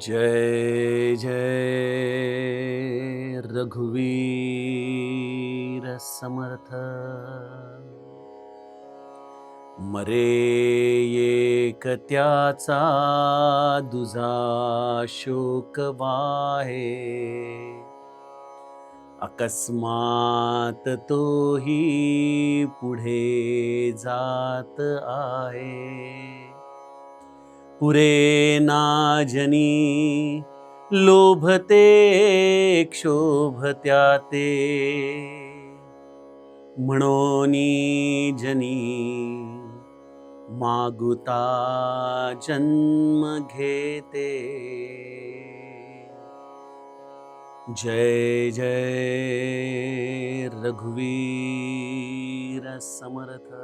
जय जय रघुवीर समर्थ। मरे एक त्याचा दुजा शोक वाहे। अकस्मात तोही पुढे जात आहे। पुरे नाजनी लोभते क्षोभत्या ते म्हणोनी जनी मागुता जन्म घेते। जय जय रघुवीर समर्थ।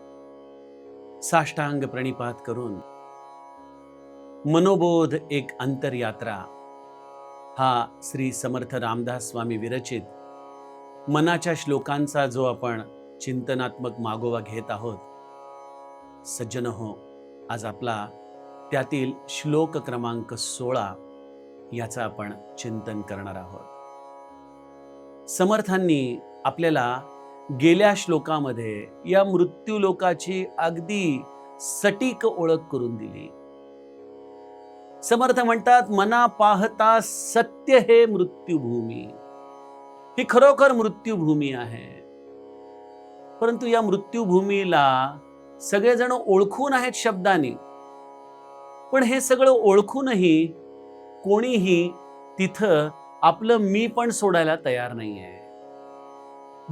साष्टांग प्रणिपात करून. मनोबोध एक अंतरयात्रा. हा श्री समर्थ रामदास स्वामी विरचित मनाच्या श्लोकांचा जो आपण चिंतनात्मक मागोवा घेत आहोत. सज्जन हो आज आपला त्यातील श्लोक क्रमांक सोळा याचा आपण चिंतन करणार आहोत. समर्थांनी आपल्याला गेल्या श्लोकामध्ये या मृत्यू लोकाची अगदी सटीक ओळख करून दिली. समर्थ म्हणतात मना पाहता सत्य हे मृत्यूभूमी. ही खरोखर मृत्यूभूमी आहे. परंतु या मृत्यूभूमीला सगळेजण ओळखून आहेत शब्दाने. पण हे सगळं ओळखूनही कोणीही तिथं आपलं मी पण सोडायला तयार नाही आहे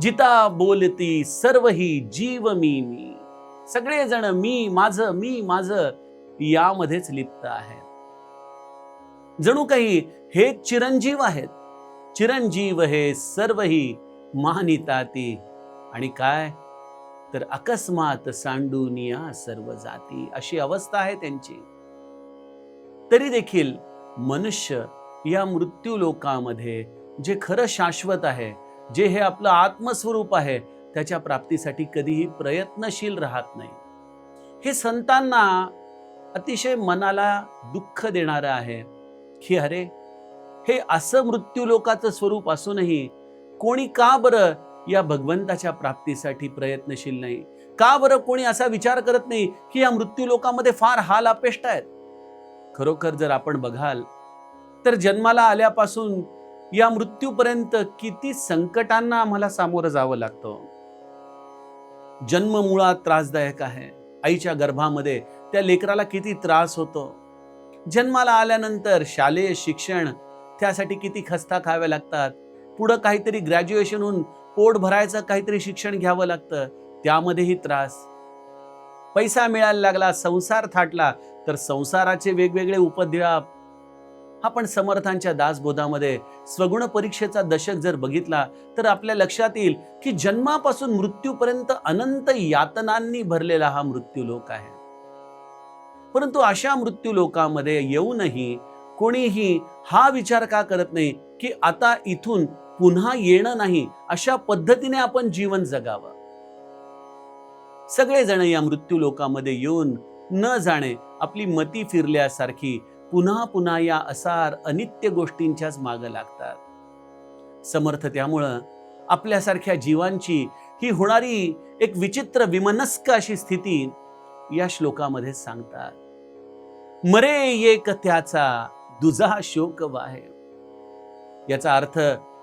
जिता बोलती सर्व ही जीव मी मी. सगळेजण मी माझं मी माझं यामध्येच लिप्त आहेत. जणू काही हे चिरंजीव आहेत. चिरंजीव हे सर्व ही मानिताती. आणि काय? तर अकस्मात सांडूनिया सर्व जाती. अशी अवस्था आहे त्यांची. तरी देखील मनुष्य या मृत्यू लोकामध्ये जे खरं शाश्वत आहे जे हे आपलं आत्मस्वरूप आहे त्याच्या प्राप्तीसाठी कधीही प्रयत्नशील राहत नाही. हे संतांना अतिशय मनाला दुःख देणारं आहे की अरे हे असं मृत्यूलोकाचं स्वरूप असूनही कोणी का बरं या भगवंताच्या प्राप्तीसाठी प्रयत्नशील नाही? का बरं कोणी असा विचार करत नाही की या मृत्यूलोकामध्ये फार हाल अपेष्ट आहेत? खरोखर जर आपण बघाल तर जन्माला आल्यापासून या मृत्यूपर्यंत किती संकटांना आम्हाला सामोरं जावं लागतं? जन्म मुळात त्रासदायक आहे. आईच्या गर्भामध्ये त्या लेकराला किती त्रास होतो? जन्माला आल्यानंतर शालेय शिक्षण त्यासाठी किती खस्ता खाव्या लागतात? पुढं काहीतरी ग्रॅज्युएशन होऊन पोट भरायचं काहीतरी शिक्षण घ्यावं लागतं. त्यामध्येही त्रास. पैसा मिळायला लागला संसार थाटला तर संसाराचे वेगवेगळे उपद्व्याप हा पण समर्थांच्या दासबोधामध्ये स्वगुण परीक्षेचा दशक जर बघितला तर आपल्या लक्षात येईल की जन्मापासून मृत्यूपर्यंत अनंत यातनांनी भरलेला हा मृत्यू लोक आहे. परंतु अशा मृत्यूलोकामध्ये येऊनही कोणीही हा विचार का करत नाही की आता इथून पुन्हा येणं नाही अशा पद्धतीने आपण जीवन जगावं? सगळेजण या मृत्यू लोकामध्ये येऊन न जाणे आपली मती फिरल्यासारखी पुन्हा पुन्हा या असार अनित्य गोष्टींच्याच मागं लागतात. समर्थ त्यामुळं आपल्यासारख्या जीवांची ही होणारी एक विचित्र विमनस्क अशी स्थिती या श्लोकामध्ये सांगतात. मरे एक त्याचा दुजा शोक वाहे. याचा अर्थ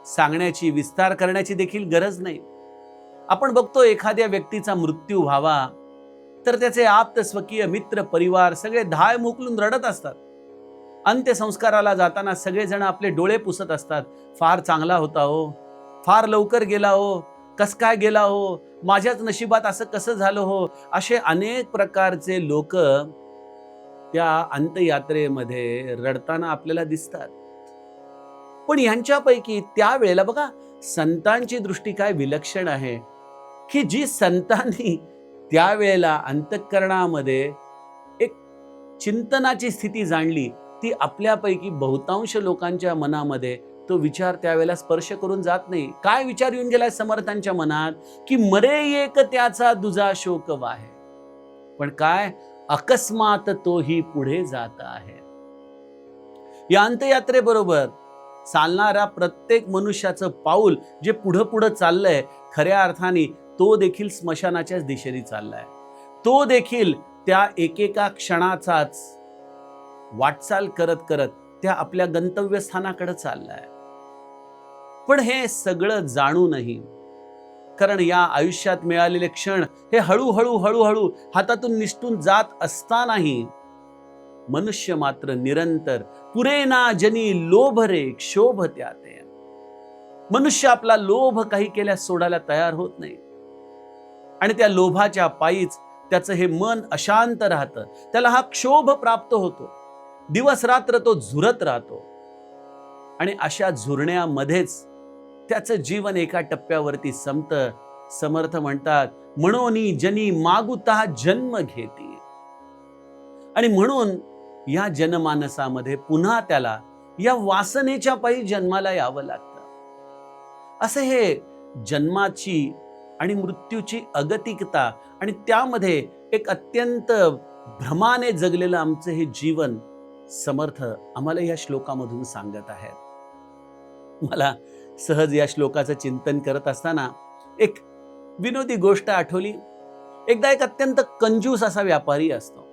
सांगण्याची विस्तार करण्याची देखील गरज नाही. आपण बघतो एखाद्या व्यक्तीचा मृत्यू व्हावा तर त्याचे आप्त स्वकीय मित्र परिवार सगळे धाय मोकलून रडत असतात. अंत्यसंस्काराला जाताना सगळेजण आपले डोळे पुसत असतात. फार चांगला होता हो. फार लवकर गेला हो. कस काय गेला हो? माझ्याच नशिबात असं कसं झालं हो? असे अनेक प्रकारचे लोक त्या अंत्ययात्रेमध्ये रडताना आपल्याला दिसतात. पण ह्यांच्यापैकी त्यावेळेला बघा संतांची दृष्टी काय विलक्षण आहे. की जी संतांनी त्यावेळेला अंतःकरणामध्ये एक चिंतनाची स्थिती जाणली. ती आपल्यापैकी बहुतांश लोकांच्या मनामध्ये तो विचार त्यावेळेला स्पर्श करून जात नाही. काय विचार येऊन गेलाय समर्थांच्या मनात? की मरे एक त्याचा दुजा शोक वाहे. पण काय? अकस्मात तोही पुढे जात आहे. या अंतयात्रेबरोबर चालणाऱ्या प्रत्येक मनुष्याचं पाऊल जे पुढं पुढं चाललंय खऱ्या अर्थाने तो देखील स्मशानाच्याच दिशेने चाललाय. तो देखील त्या एकेका क्षणाचाच वाटचाल करत करत त्या आपल्या गंतव्यस्थानाकडे चाललाय. पण हे सगळं जाणूनही कारण या आयुष्यात मिळालेले क्षण हे हळूहळू हळूहळू हातातून निसटून जात असतानाही मनुष्य मात्र निरंतर पुरेना जनी लोभ रे क्षोभ त्याते. मनुष्य आपला लोभ काही केल्यास सोडायला तयार होत नाही. आणि त्या लोभाच्या पायीच त्याचं हे मन अशांत राहतं. त्याला हा क्षोभ प्राप्त होतो. दिवस रात्र तो झुरत राहतो. आणि अशा झुरण्यामध्येच त्याचं जीवन एका टप्प्यावरती संपत. समर्थ म्हणतात म्हणून जनी मागुता जन्म घेते. आणि म्हणून या जनमानसामध्ये पुन्हा त्याला या वासनेच्या पायी जन्माला यावं लागतं. असं हे जन्माची आणि मृत्यूची अगतिकता आणि त्यामध्ये एक अत्यंत भ्रमाने जगलेलं आमचं हे जीवन समर्थ आम्हाला या श्लोकामधून सांगत आहेत. मला सहज या श्लोकाचं चिंतन करत असताना एक विनोदी गोष्ट आठवली. एकदा एक अत्यंत कंजूस असा व्यापारी असतो.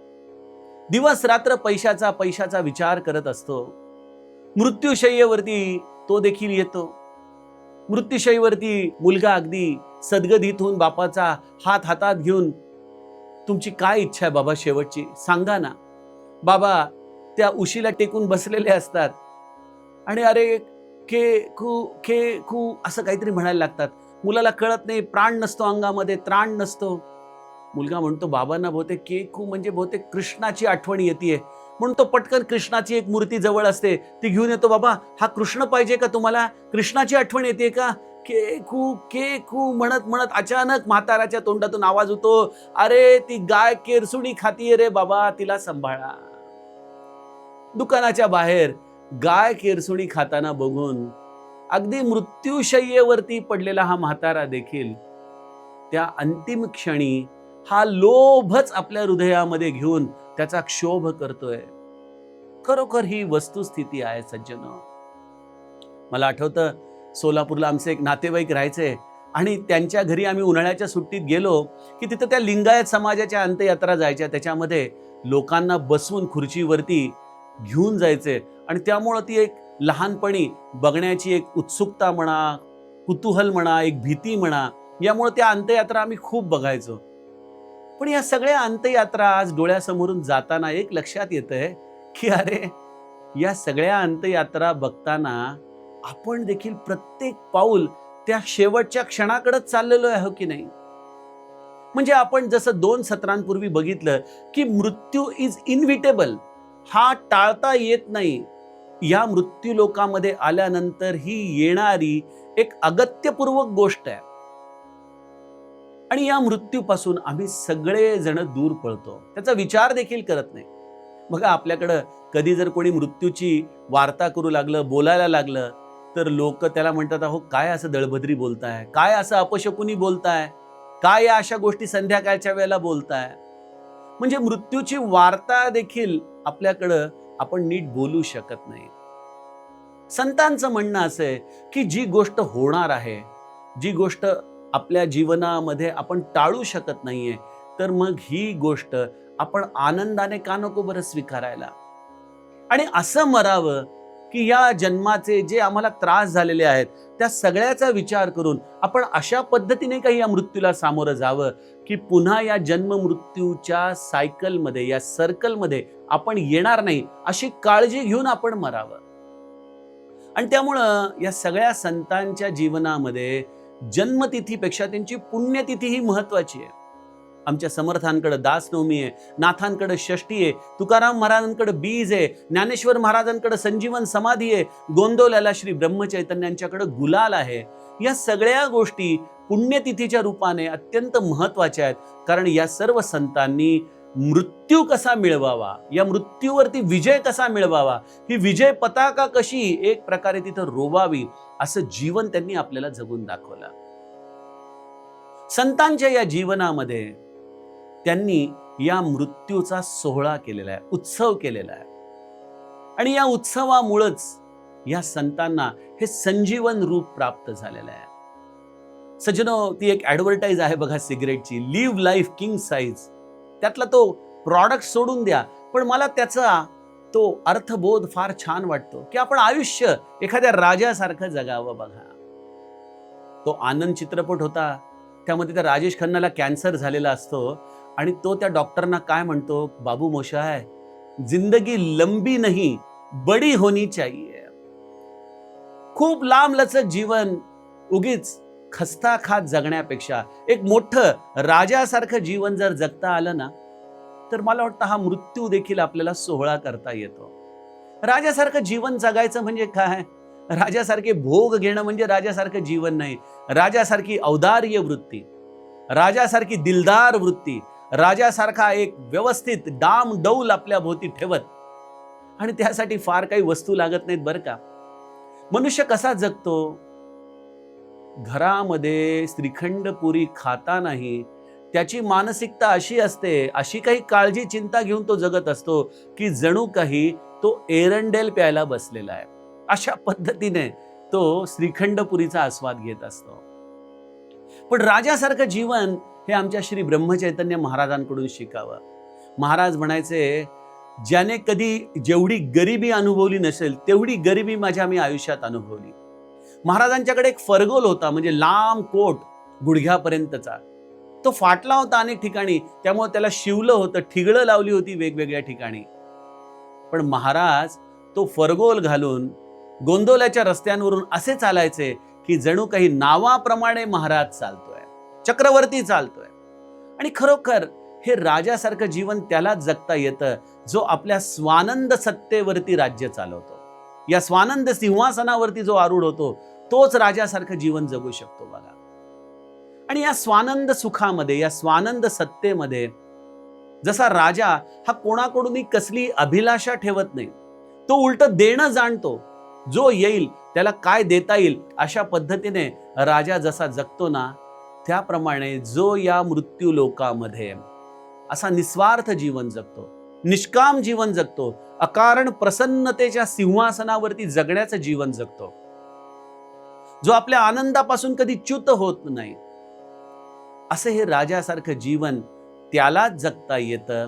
दिवस रात्र पैशाचा पैशाचा विचार करत असतो. मृत्यूशय्येवरती तो देखील येतो. मृत्यूशयीवरती मुलगा अगदी सद्गदित बापाचा हात हातात घेऊन तुमची काय इच्छा आहे बाबा शेवटची? सांगा ना. बाबा त्या उशीला टेकून बसलेले असतात. आणि अरे के खू के खू असं काहीतरी म्हणायला लागतात. मुलाला कळत नाही प्राण नसतो अंगामध्ये त्राण नसतो. मुलगा म्हणतो बाबांना बहुतेक के खू म्हणजे बहुतेक कृष्णाची आठवण येते म्हणून तो पटकन कृष्णाची एक मूर्ती जवळ असते. ती घेऊन येतो बाबा हा कृष्ण पाहिजे का तुम्हाला? कृष्णाची आठवण येते का? के खू के खू म्हणत म्हणत अचानक म्हाताराच्या तोंडातून आवाज होतो अरे ती गाय केरसुडी खातीये रे बाबा तिला सांभाळा. दुकानाच्या बाहेर गाय केरसुणी खाताना बघून अगदी मृत्यूशय्येवरती पडलेला हा म्हातारा देखील त्या अंतिम क्षणी हा लोभच आपल्या हृदयामध्ये घेऊन त्याचा क्षोभ करतोय. खरोखर ही वस्तुस्थिती आहे सज्जन. मला आठवतं सोलापूरला आमचे एक नातेवाईक राहायचे आणि त्यांच्या घरी आम्ही उन्हाळ्याच्या सुट्टीत गेलो की तिथं त्या लिंगायत समाजाच्या अंत्ययात्रा जायच्या. त्याच्यामध्ये लोकांना बसवून खुर्चीवरती घेऊन जायचे. आणि त्यामुळं ती एक लहानपणी बघण्याची एक उत्सुकता म्हणा कुतूहल म्हणा एक भीती म्हणा यामुळे त्या अंत्ययात्रा आम्ही खूप बघायचो. पण या सगळ्या अंत्ययात्रा आज डोळ्यासमोरून जाताना एक लक्षात येतंय की अरे या सगळ्या अंत्ययात्रा बघताना आपण देखील प्रत्येक पाऊल त्या शेवटच्या क्षणाकडेच चाललेलो आहे हो की नाही? म्हणजे आपण जसं दोन सत्रांपूर्वी बघितलं की मृत्यू इज इनविटेबल हा टाळता येत नाही. या मृत्यू लोकामध्ये आल्यानंतर ही येणारी एक अगत्यपूर्वक गोष्ट आहे. आणि या मृत्यूपासून आम्ही सगळेजण दूर पळतो. त्याचा विचार देखील करत नाही. बघा आपल्याकडं कधी जर कोणी मृत्यूची वार्ता करू लागलं बोलायला लागलं तर लोक त्याला म्हणतात अहो काय असं दळभद्री बोलताय? काय असं अपशकुनी बोलताय? काय या अशा गोष्टी संध्याकाळच्या वेळेला बोलताय? म्हणजे मृत्यूची वार्ता देखील आपल्याकडं आपण नीट बोलू शकत नाही. संतांचं म्हणणं असं आहे की जी गोष्ट होणार आहे जी गोष्ट आपल्या जीवनामध्ये आपण टाळू शकत नाहीये तर मग ही गोष्ट आपण आनंदाने का नको बरं स्वीकारायला? आणि असं मरावं की या जन्माचे जे आम्हाला त्रास झालेले आहेत त्या सगळ्याचा विचार करून आपण अशा पद्धतीने काही या मृत्यूला सामोरं जावं की पुन्हा या जन्म मृत्यूच्या सायकलमध्ये या सर्कलमध्ये आपण येणार नाही अशी काळजी घेऊन आपण मरावं. आणि त्यामुळं या सगळ्या संतांच्या जीवनामध्ये जन्मतिथीपेक्षा त्यांची पुण्यतिथी ही महत्वाची आहे. आमच्या समर्थांकडे दासनवमी आहे नाथांकडे षष्टी आहे तुकाराम महाराजांकडे बीज आहे ज्ञानेश्वर महाराजांकडे संजीवन समाधी आहे गोंदवल्याला श्री ब्रह्मचैतन्यांच्याकडे गुलाल आहे. या सगळ्या गोष्टी पुण्यतिथीच्या रूपाने अत्यंत महत्त्वाच्या आहेत. कारण या सर्व संतांनी मृत्यू कसा मिळवावा या मृत्यूवरती विजय कसा मिळवावा ही विजय पताका कशी एक प्रकारे तिथं रोवावी असं जीवन त्यांनी आपल्याला जगून दाखवलं. संतांच्या या जीवनामध्ये त्यांनी या मृत्यूचा सोहळा केलेला आहे उत्सव केलेला आहे. आणि या उत्सवामुळंच या संतांना हे संजीवन रूप प्राप्त झालेलं आहे. सजनो ती एक ॲडव्हर्टाईज आहे बघा सिगरेटची लिव्ह लाईफ किंग साईज त्यातला तो प्रॉडक्ट सोडून द्या पण मला त्याचा तो अर्थबोध फार छान वाटतो की आपण आयुष्य एखाद्या राजासारखं जगावं बघा. तो आनंद चित्रपट होता त्यामध्ये त्या राजेश खन्नाला कॅन्सर झालेला असतो आणि तो त्या डॉक्टरना काय म्हणतो? बाबू मोशाय जिंदगी लंबी नाही बडी होनी चाहिए. खूप लांब लचक जीवन उगीच खस्ता खात जगण्यापेक्षा एक मोठं राजासारखं जीवन जर जगता आलं ना तर मला वाटतं हा मृत्यू देखील आपल्याला सोहळा करता येतो. राजासारखं जीवन जगायचं म्हणजे काय? राजासारखे भोग घेणं म्हणजे राजासारखं जीवन नाही. राजासारखी औदार्य वृत्ती राजासारखी दिलदार वृत्ती राजासारखा एक व्यवस्थित डाम डौल आपल्या भोवती ठेवत. आणि त्यासाठी फार काही वस्तू लागत नाहीत बरं का. मनुष्य कसा जगतो? घरामध्ये श्रीखंड पुरी खाता नाही. त्याची मानसिकता अशी असते अशी काही काळजी चिंता घेऊन तो जगत असतो की जणू काही तो एरंडेल प्यायला बसलेला आहे. अशा पद्धतीने तो श्रीखंडपुरीचा आस्वाद घेत असतो. पण राजासारखं जीवन हे आमच्या श्री ब्रह्मचैतन्य महाराजांकडून शिकावं. महाराज म्हणायचे ज्याने कधी जेवढी गरिबी अनुभवली नसेल तेवढी गरिबी माझ्या मी आयुष्यात अनुभवली. महाराजांच्याकडे एक फरगोल होता म्हणजे लांब कोट गुडघ्यापर्यंतचा. तो फाटला होता अनेक ठिकाणी त्यामुळे त्याला शिवलं होतं ठिगळं लावली होती वेगवेगळ्या ठिकाणी. पण महाराज तो फरगोल घालून गोंदवल्याच्या रस्त्यांवरून असे चालायचे की जणू काही नावाप्रमाणे महाराज चालतो. चक्रवर्ती चालतोय. आणि खरोखर हे राजासारखं जीवन त्याला जगता येतं जो आपल्या स्वानंद सत्तेवरती राज्य चालवतो. या स्वानंद सिंहासनावरती जो आरूढ होतो तोच राजासारखं जीवन जगू शकतो बघा. आणि या स्वानंद सुखामध्ये या स्वानंद सत्तेमध्ये जसा राजा हा कोणाकडूनही कसली अभिलाषा ठेवत नाही तो उलट देणं जाणतो जो येईल त्याला काय देता येईल अशा पद्धतीने राजा जसा जगतो ना त्याप्रमाणे जो या मृत्यू लोकामध्ये असा निस्वार्थ जीवन जगतो निष्काम जीवन जगतो अकारण प्रसन्नतेच्या सिंहासनावरती जगण्याचं जीवन जगतो जो आपल्या आनंदापासून कधी च्युत होत नाही असं हे राजासारखं जीवन त्यालाच जगता येतं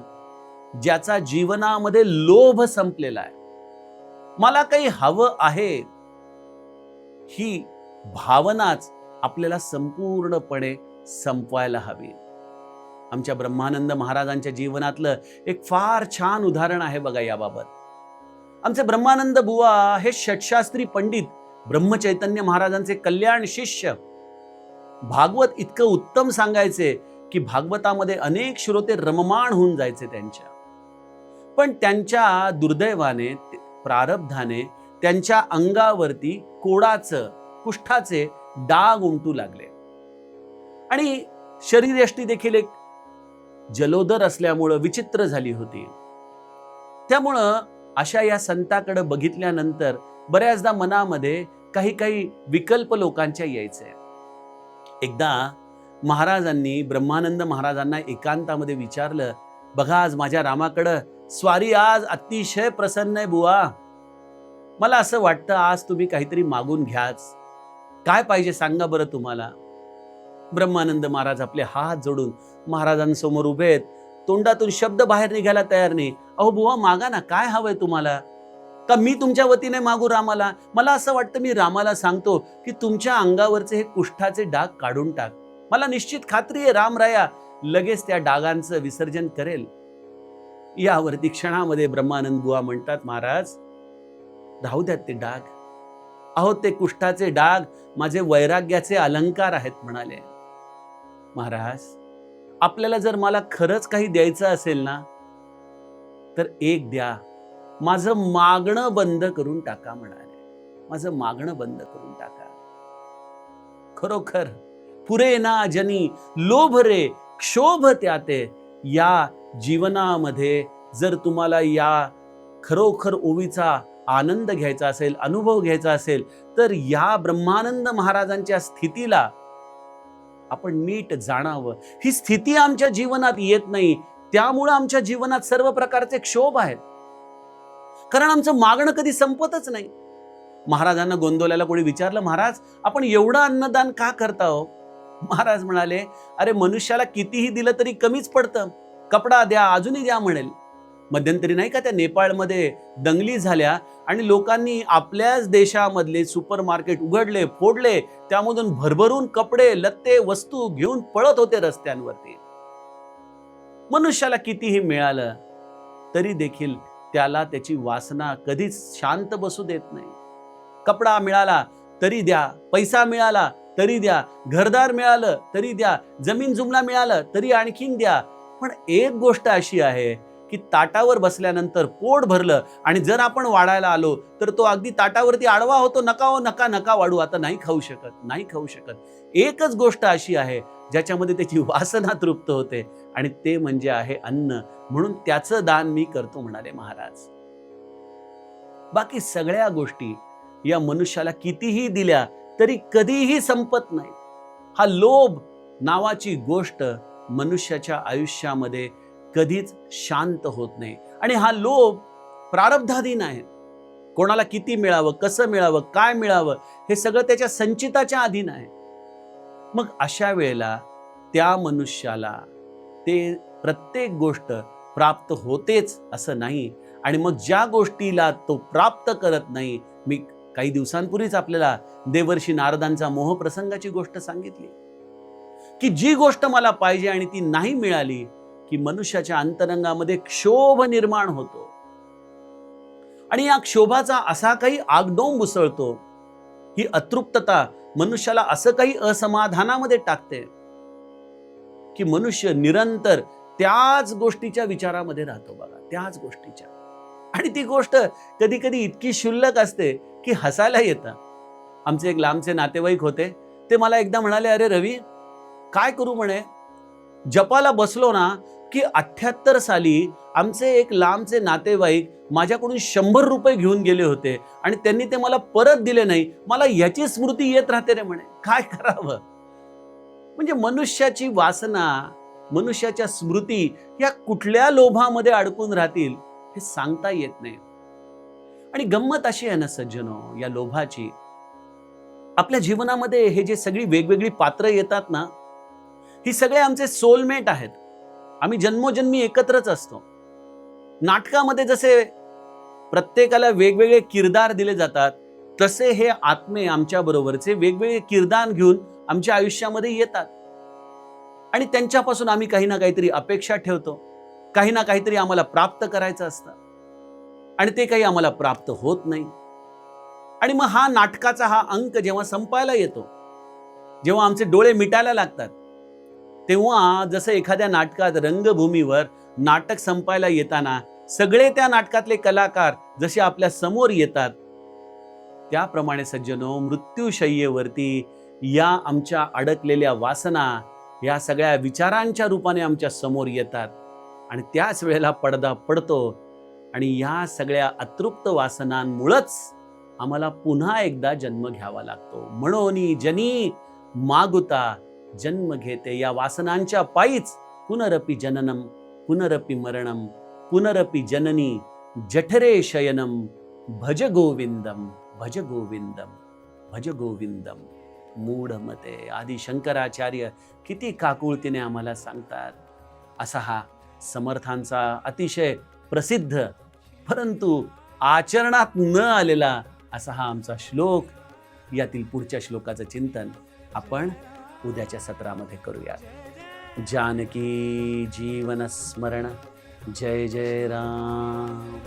ज्याचा जीवनामध्ये लोभ संपलेला आहे. मला काही हवं आहे ही भावनाच आपल्याला संपूर्णपणे संपवायला हवी. आमच्या ब्रह्मानंद महाराजांच्या जीवनातलं एक फार छान उदाहरण आहे बघा याबाबत. आमचे ब्रह्मानंद बुवा हे षटशास्त्री पंडित ब्रह्मचैतन्य महाराजांचे कल्याण शिष्य. भागवत इतकं उत्तम सांगायचे की भागवतामध्ये अनेक श्रोते रममाण होऊन जायचे त्यांच्या. पण त्यांच्या दुर्दैवाने प्रारब्धाने त्यांच्या अंगावरती कोडाचं कुष्ठाचे डाग उमटू लागले. आणि शरीरयष्टी देखील एक जलोदर असल्यामुळं विचित्र झाली होती. त्यामुळं अशा या संताकडे बघितल्यानंतर बऱ्याचदा मनामध्ये काही काही विकल्प लोकांच्या यायचे. एकदा महाराजांनी ब्रह्मानंद महाराजांना एकांतामध्ये विचारलं बघा आज माझ्या रामाकडं स्वारी आज अतिशय प्रसन्न आहे बुवा. मला असं वाटतं आज तुम्ही काहीतरी मागून घ्याच. काय पाहिजे सांगा बरं तुम्हाला? ब्रह्मानंद महाराज आपले हात जोडून महाराजांसमोर उभे आहेत. तोंडातून शब्द बाहेर निघायला तयार नाही. अहो बुवा मागा ना काय हवंय तुम्हाला? का मी तुमच्या वतीने मागू रामाला? मला असं वाटतं मी रामाला सांगतो की तुमच्या अंगावरचे हे कुष्ठाचे डाग काढून टाक. मला निश्चित खात्री आहे रामराया लगेच त्या डागांचं विसर्जन करेल. यावरती क्षणामध्ये ब्रह्मानंद बुवा म्हणतात महाराज राहू द्यात ते डाग. अहो ते कुष्ठाचे डाग माझे वैराग्याचे अलंकार आहेत म्हणाले. महाराज आपल्याला जर मला खरंच काही द्यायचं असेल ना तर एक द्या. माझं मागणं बंद करून टाका म्हणाले. माझं मागणं बंद करून टाका. खरोखर पुरे ना जनी लोभ रे क्षोभ त्याते. या जीवनामध्ये जर तुम्हाला या खरोखर ओवीचा आनंद घ्यायचा असेल अनुभव घ्यायचा असेल तर या ब्रह्मानंद महाराजांच्या स्थितीला आपण नीट जाणावं. ही स्थिती आमच्या जीवनात येत नाही. त्यामुळं आमच्या जीवनात सर्व प्रकारचे क्षोभ आहेत. कारण आमचं मागणं कधी संपतच नाही. महाराजांना गोंदवल्याला कोणी विचारलं महाराज आपण एवढं अन्नदान का करता हो? महाराज म्हणाले अरे मनुष्याला कितीही दिलं तरी कमीच पडतं. कपडा द्या अजूनही द्या म्हणेल. मध्यंतरी नाही का त्या नेपाळमध्ये दंगली झाल्या आणि लोकांनी आपल्याच देशामधले सुपर मार्केट उघडले फोडले त्यामधून भरभरून कपडे लत्ते वस्तू घेऊन पळत होते रस्त्यांवरती. मनुष्याला कितीही मिळालं तरी देखील त्याला त्याची वासना कधीच शांत बसू देत नाही. कपडा मिळाला तरी द्या. पैसा मिळाला तरी द्या. घरदार मिळालं तरी द्या. जमीन जुमला मिळालं तरी आणखीन द्या. पण एक गोष्ट अशी आहे की ताटावर बसल्यानंतर पोट भरलं आणि जर आपण वाढायला आलो तर तो अगदी ताटावरती आडवा होतो नका हो नका नका वाढू. आता नाही खाऊ शकत नाही खाऊ शकत. एकच गोष्ट अशी आहे ज्याच्यामध्ये त्याची वासना तृप्त होते आणि ते म्हणजे आहे अन्न. म्हणून त्याचं दान मी करतो म्हणाले महाराज. बाकी सगळ्या गोष्टी या मनुष्याला कितीही दिल्या तरी कधीही संपत नाही. हा लोभ नावाची गोष्ट मनुष्याच्या आयुष्यामध्ये कधीच शांत होत नाही. आणि हा लोभ प्रारब्धाधीन आहे. कोणाला किती मिळावं कसं मिळावं काय मिळावं हे सगळं त्याच्या संचिताच्या अधीन आहे. मग अशा वेळेला त्या मनुष्याला ते प्रत्येक गोष्ट प्राप्त होतेच असं नाही. आणि मग ज्या गोष्टीला तो प्राप्त करत नाही मी काही दिवसांपूर्वीच आपल्याला देवर्षी नारदांचा मोह प्रसंगाची गोष्ट सांगितली. की जी गोष्ट मला पाहिजे आणि ती नाही मिळाली की मनुष्याच्या अंतरंगामध्ये क्षोभ निर्माण होतो. आणि या क्षोभाचा असा काही आगडोंब उसळतो ही अतृप्तता मनुष्याला असं काही असमाधानामध्ये टाकते की मनुष्य निरंतर त्याच गोष्टीच्या विचारामध्ये राहतो बघा त्याच गोष्टीच्या. आणि ती गोष्ट कधी कधी इतकी क्षुल्लक असते की हसायला येतं. आमचे एक लांबचे नातेवाईक होते ते मला एकदा म्हणाले अरे रवी काय करू म्हणे? जपाला बसलो ना की अठ्ठ्याहत्तर साली आमचे एक लांबचे नातेवाईक माझ्याकडून शंभर रुपये घेऊन गेले होते आणि त्यांनी ते मला परत दिले नाही. मला याची स्मृती येत राहते रे म्हणे. काय करावं? म्हणजे मनुष्याची वासना मनुष्याच्या स्मृती या कुठल्या लोभामध्ये अडकून राहतील हे सांगता येत नाही. आणि गंमत अशी आहे ना सज्जनो या लोभाची. आपल्या जीवनामध्ये हे जे सगळी वेगवेगळी पात्र येतात ना ही सगळे आमचे सोलमेट आहेत. आम्ही जन्मोजन्मी एकत्रच असतो. नाटकामध्ये जसे प्रत्येकाला वेगवेगळे किरदार दिले जातात तसे हे आत्मे आमच्या बरोबरचे वेगवेगळे किरदार घेऊन आमच्या आयुष्यामध्ये येतात. आणि त्यांच्यापासून आम्ही काही ना काहीतरी अपेक्षा ठेवतो. काही ना काहीतरी आम्हाला प्राप्त करायचं असतं. आणि ते काही आम्हाला प्राप्त होत नाही. आणि मग हा नाटकाचा हा अंक जेव्हा संपायला येतो जेव्हा आमचे डोळे मिटायला लागतात तेव्हा जसं एखाद्या नाटकात रंगभूमीवर नाटक संपायला येताना सगळे त्या नाटकातले कलाकार जसे आपल्यासमोर येतात त्याप्रमाणे सज्जनो मृत्यूशय्येवरती या आमच्या अडकलेल्या वासना या सगळ्या विचारांच्या रूपाने आमच्यासमोर येतात आणि त्याच वेळेला पडदा पडतो आणि या सगळ्या अतृप्त वासनांमुळंच आम्हाला पुन्हा एकदा जन्म घ्यावा लागतो. म्हणून जनी मागुता जन्म घेते. या वासनांच्या पायीच पुनरपि जननम पुनरपि मरणम पुनरपि जननी जठरे शयनम भज गोविंदम भज गोविंदम भज गोविंदम. मूढमते. आदी शंकराचार्य किती काकुळतीने आम्हाला सांगतात. असा हा समर्थांचा अतिशय प्रसिद्ध परंतु आचरणात न आलेला असा हा आमचा श्लोक. यातील पुढच्या श्लोकाचं चिंतन आपण उद्याच्या सत्रामध्ये करूया जानकी जीवन स्मरण जय जय राम.